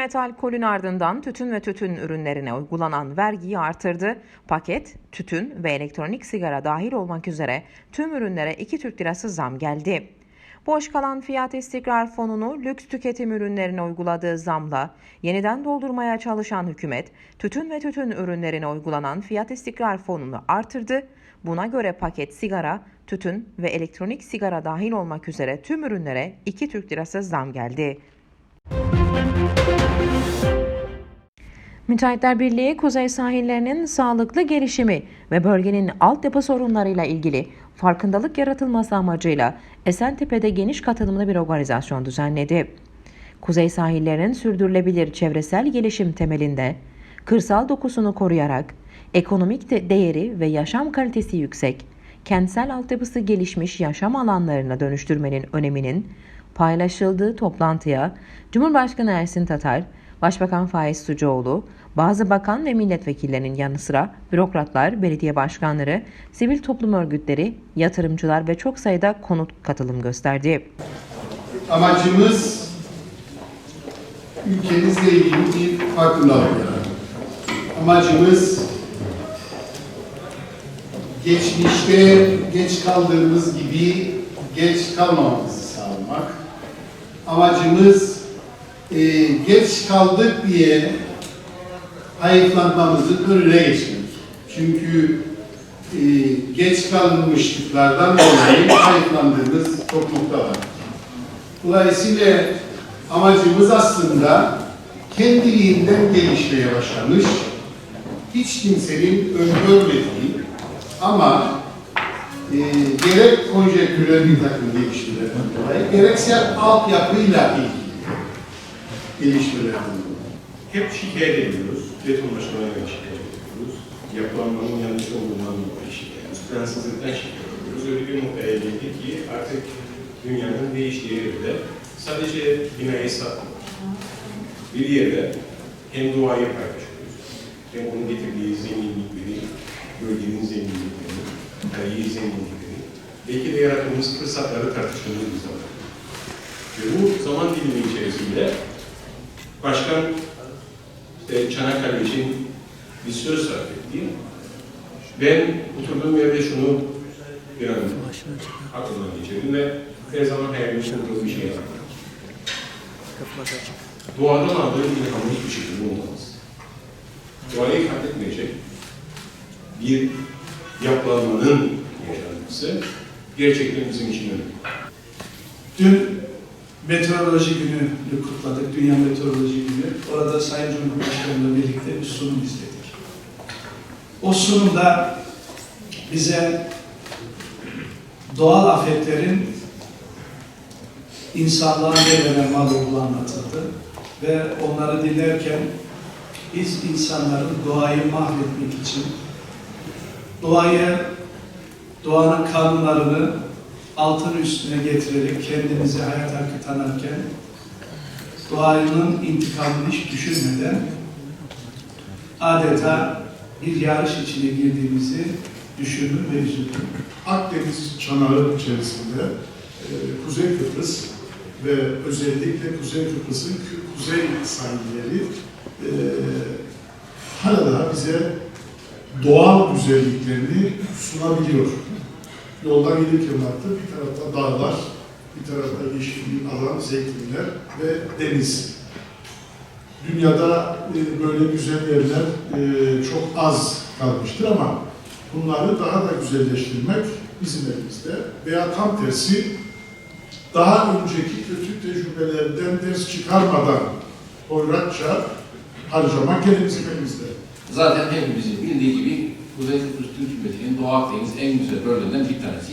Hükümet alkolün ardından tütün ve tütün ürünlerine uygulanan vergiyi artırdı. Paket, tütün ve elektronik sigara dahil olmak üzere tüm ürünlere 2 Türk Lirası zam geldi. Boş kalan fiyat istikrar fonunu lüks tüketim ürünlerine uyguladığı zamla yeniden doldurmaya çalışan hükümet, tütün ve tütün ürünlerine uygulanan fiyat istikrar fonunu artırdı. Buna göre paket sigara, tütün ve elektronik sigara dahil olmak üzere tüm ürünlere 2 Türk Lirası zam geldi. Müteahhitler Birliği kuzey sahillerinin sağlıklı gelişimi ve bölgenin altyapı sorunlarıyla ilgili farkındalık yaratılması amacıyla Esentepe'de geniş katılımlı bir organizasyon düzenledi. Kuzey sahillerinin sürdürülebilir çevresel gelişim temelinde kırsal dokusunu koruyarak ekonomik de- değeri ve yaşam kalitesi yüksek, kentsel altyapısı gelişmiş yaşam alanlarına dönüştürmenin öneminin paylaşıldığı toplantıya Cumhurbaşkanı Ersin Tatar, Başbakan Faiz Sucuoğlu, bazı bakan ve milletvekillerinin yanı sıra bürokratlar, belediye başkanları, sivil toplum örgütleri, yatırımcılar ve çok sayıda konut katılım gösterdi. Amacımız ülkemizle ilgili bir farkındalık. Amacımız geçmişte geç kaldığımız gibi geç kalmamamızı sağlamak. Amacımız e, geç kaldık diye hayıflanmamızın önüne geçmek. Çünkü e, geç kalınmışlıklardan dolayı hayıflandığımız toplulukta var. Dolayısıyla amacımız aslında kendiliğinden gelişmeye başlamış, hiç kimsenin öngörmediği ama e, gerek konjektürel bir takım gelişmelerden dolayı, gerekse altyapıyla ilgili gelişmelerden. Hep şikayet ediyoruz. Beton başkanıyla şikayet ediyoruz. Yapılanmanın yanlış olduğundan dolayı şikayet ediyoruz. Plansızlıktan şikayet ediyoruz. Öyle bir noktaya geldik ki artık dünyanın değiştiği yerde sadece binayı satmıyoruz. Bir yerde hem doğayı paylaşıyoruz, hem onun getirdiği zenginlikleri, bölgenin zenginlikleri, tarihi zenginlikleri, belki de yarattığımız fırsatları tartıştığımız bir zaman. Ve bu zaman dilimi içerisinde Başkan işte Çanakkale için bir söz sarf etti. Ben oturduğum yerde şunu bir an aklımdan geçirdim ve her zaman hayalim kurduğum bir şey yaptım. Doğadan aldığım ilhamı hiçbir şekilde olmaz. Doğayı katletmeyecek bir yapılanmanın yaşanması gerçekten bizim için önemli. Dün Meteoroloji Günü'nü kutladık, Dünya Meteoroloji Günü. Orada Sayın Cumhurbaşkanı'yla birlikte bir sunum izledik. O sunumda bize doğal afetlerin insanlığa ne kadar mal olduğu anlatıldı. Ve onları dinlerken biz insanların doğayı mahvetmek için doğayı, doğanın kanunlarını altın üstüne getirerek kendimizi hayat hakkı tanırken doğanın intikamını hiç düşünmeden adeta bir yarış içine girdiğimizi düşündüm ve üzüldüm. Akdeniz çanağı içerisinde e, Kuzey Kıbrıs ve özellikle Kuzey Kıbrıs'ın kuzey sahilleri e, hala daha bize doğal güzelliklerini sunabiliyor. Yoldan gelirken baktım bir tarafta dağlar, bir tarafta yeşil bir alan, zeytinler ve deniz. Dünyada e, böyle güzel yerler e, çok az kalmıştır ama bunları daha da güzelleştirmek bizim elimizde. Veya tam tersi daha önceki kötü tecrübelerden ders çıkarmadan hoyratça harcamak elimizin elimizde. Zaten hepimizin bildiği gibi Kuzey Kıbrıs Türk Cumhuriyeti'nin Doğu Akdeniz en güzel bölgelerinden bir tanesi.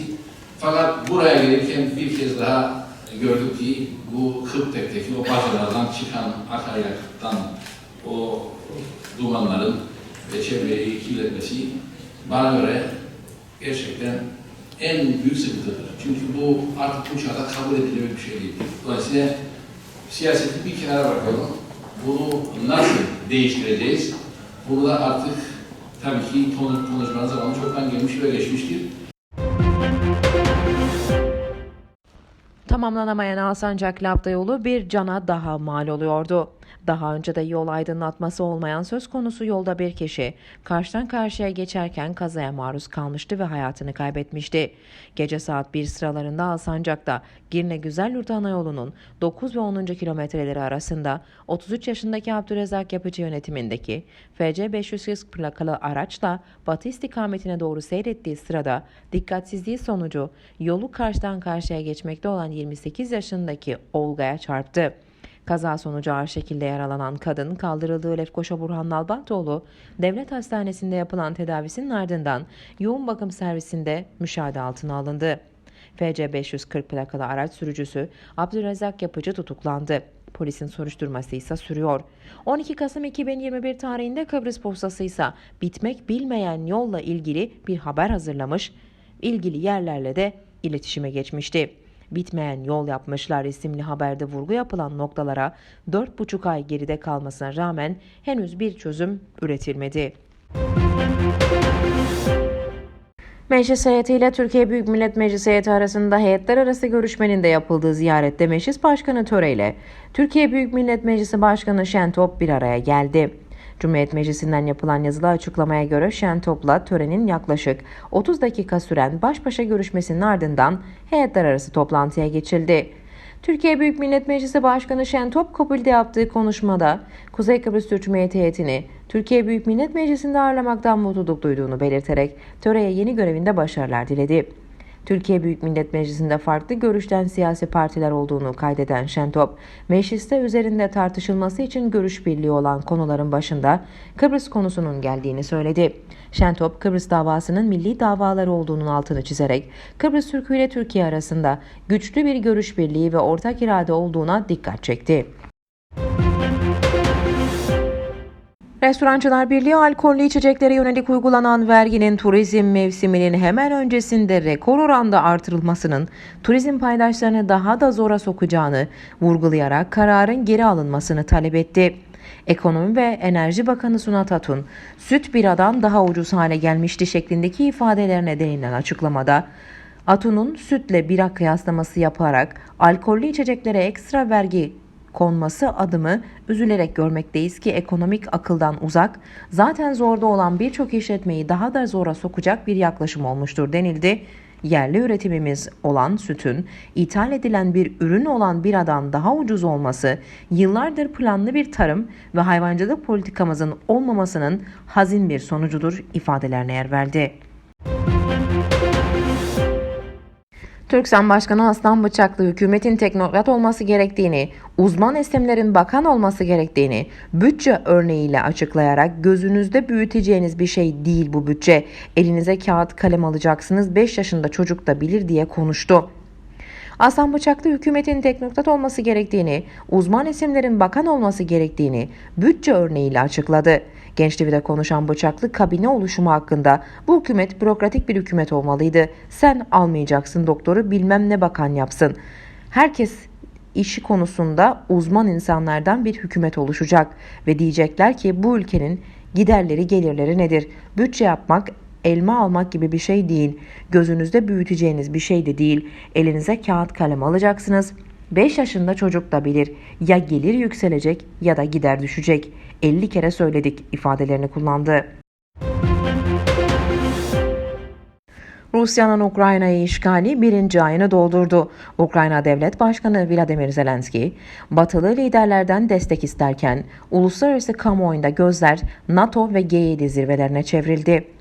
Fakat buraya gelirken bir kez daha gördük ki bu Kıptek'teki o bacalardan çıkan akaryakıttan o dumanların ve çevreyi kirletmesi bana göre gerçekten en büyük sıkıntıdır. Çünkü bu artık bu çağda kabul edilebilir bir şey değil. Dolayısıyla siyaseti bir kenara bırakalım. Bunu nasıl değiştireceğiz? Burada artık tabii ki konu- konuşmanın zamanı çoktan gelmiş ve geçmiştir. Tamamlanamayan Alsancak Labda yolu bir cana daha mal oluyordu. Daha önce de yol aydınlatması olmayan söz konusu yolda bir kişi karşıdan karşıya geçerken kazaya maruz kalmıştı ve hayatını kaybetmişti. Gece saat 1 sıralarında Alsancak'ta Girne Güzelyurt Ana yolunun 9 ve 10. kilometreleri arasında 33 yaşındaki Abdurrezzak Yapıcı yönetimindeki FC 540 plakalı araçla batı istikametine doğru seyrettiği sırada dikkatsizliği sonucu yolu karşıdan karşıya geçmekte olan 28 yaşındaki Olga'ya çarptı. Kaza sonucu ağır şekilde yaralanan kadın kaldırıldığı Lefkoşa Burhan Nalbantoğlu Devlet Hastanesi'nde yapılan tedavisinin ardından yoğun bakım servisinde müşahede altına alındı. FC 540 plakalı araç sürücüsü Abdülrezzak Yapıcı tutuklandı. Polisin soruşturması ise sürüyor. 12 Kasım 2021 tarihinde Kıbrıs Postası ise bitmek bilmeyen yolla ilgili bir haber hazırlamış, ilgili yerlerle de iletişime geçmişti. Bitmeyen yol yapmışlar isimli haberde vurgu yapılan noktalara 4,5 ay geride kalmasına rağmen henüz bir çözüm üretilmedi. Meclis heyeti ile Türkiye Büyük Millet Meclisi heyeti arasında heyetler arası görüşmenin de yapıldığı ziyarette Meclis Başkanı Töre ile Türkiye Büyük Millet Meclisi Başkanı Şentop bir araya geldi. Cumhuriyet Meclisi'nden yapılan yazılı açıklamaya göre Şentop'la törenin yaklaşık 30 dakika süren baş başa görüşmesinin ardından heyetler arası toplantıya geçildi. Türkiye Büyük Millet Meclisi Başkanı Şentop Kabul'de yaptığı konuşmada Kuzey Kıbrıs Türk Cumhuriyeti heyetini Türkiye Büyük Millet Meclisi'nde ağırlamaktan mutluluk duyduğunu belirterek töreye yeni görevinde başarılar diledi. Türkiye Büyük Millet Meclisi'nde farklı görüşten siyasi partiler olduğunu kaydeden Şentop, mecliste üzerinde tartışılması için görüş birliği olan konuların başında Kıbrıs konusunun geldiğini söyledi. Şentop, Kıbrıs davasının milli davaları olduğunun altını çizerek Kıbrıs Türk'ü ile Türkiye arasında güçlü bir görüş birliği ve ortak irade olduğuna dikkat çekti. Restorancılar Birliği alkollü içeceklere yönelik uygulanan verginin turizm mevsiminin hemen öncesinde rekor oranda artırılmasının turizm paydaşlarını daha da zora sokacağını vurgulayarak kararın geri alınmasını talep etti. Ekonomi ve Enerji Bakanı Sunat Atun, süt biradan daha ucuz hale gelmişti şeklindeki ifadelerine değinilen açıklamada, Atun'un sütle bira kıyaslaması yaparak alkollü içeceklere ekstra vergi konması adımı üzülerek görmekteyiz ki ekonomik akıldan uzak, zaten zorda olan birçok işletmeyi daha da zora sokacak bir yaklaşım olmuştur denildi. Yerli üretimimiz olan sütün ithal edilen bir ürün olan biradan daha ucuz olması, yıllardır planlı bir tarım ve hayvancılık politikamızın olmamasının hazin bir sonucudur ifadelerine yer verdi. Türksen Başkanı Aslan Bıçaklı hükümetin teknokrat olması gerektiğini, uzman isimlerin bakan olması gerektiğini bütçe örneğiyle açıklayarak gözünüzde büyüteceğiniz bir şey değil bu bütçe. Elinize kağıt kalem alacaksınız 5 yaşında çocuk da bilir diye konuştu. Aslan Bıçaklı hükümetin teknokrat olması gerektiğini, uzman isimlerin bakan olması gerektiğini bütçe örneğiyle açıkladı. Genç TV'de konuşan Bıçaklı kabine oluşumu hakkında bu hükümet bürokratik bir hükümet olmalıydı. Sen almayacaksın doktoru bilmem ne bakan yapsın. Herkes işi konusunda uzman insanlardan bir hükümet oluşacak ve diyecekler ki bu ülkenin giderleri gelirleri nedir? Bütçe yapmak elma almak gibi bir şey değil. Gözünüzde büyüteceğiniz bir şey de değil. Elinize kağıt kalem alacaksınız. 5 yaşında çocuk da bilir. Ya gelir yükselecek ya da gider düşecek. 50 kere söyledik ifadelerini kullandı. Rusya'nın Ukrayna'yı işgali birinci ayını doldurdu. Ukrayna Devlet Başkanı Vladimir Zelenski, batılı liderlerden destek isterken uluslararası kamuoyunda gözler NATO ve G7 zirvelerine çevrildi.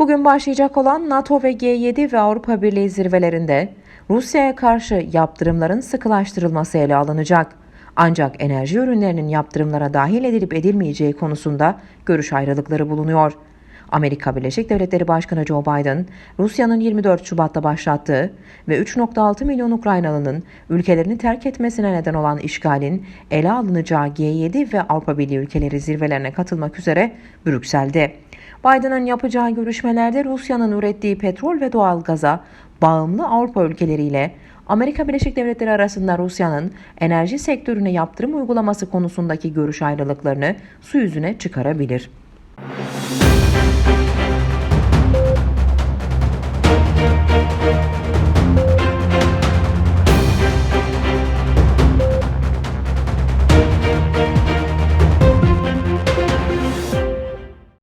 Bugün başlayacak olan NATO ve G7 ve Avrupa Birliği zirvelerinde Rusya'ya karşı yaptırımların sıkılaştırılması ele alınacak. Ancak enerji ürünlerinin yaptırımlara dahil edilip edilmeyeceği konusunda görüş ayrılıkları bulunuyor. Amerika Birleşik Devletleri Başkanı Joe Biden, Rusya'nın 24 Şubat'ta başlattığı ve 3.6 milyon Ukraynalı'nın ülkelerini terk etmesine neden olan işgalin ele alınacağı G7 ve Avrupa Birliği ülkeleri zirvelerine katılmak üzere Brüksel'de. Biden'ın yapacağı görüşmelerde Rusya'nın ürettiği petrol ve doğal gaza bağımlı Avrupa ülkeleriyle Amerika Birleşik Devletleri arasında Rusya'nın enerji sektörüne yaptırım uygulaması konusundaki görüş ayrılıklarını su yüzüne çıkarabilir.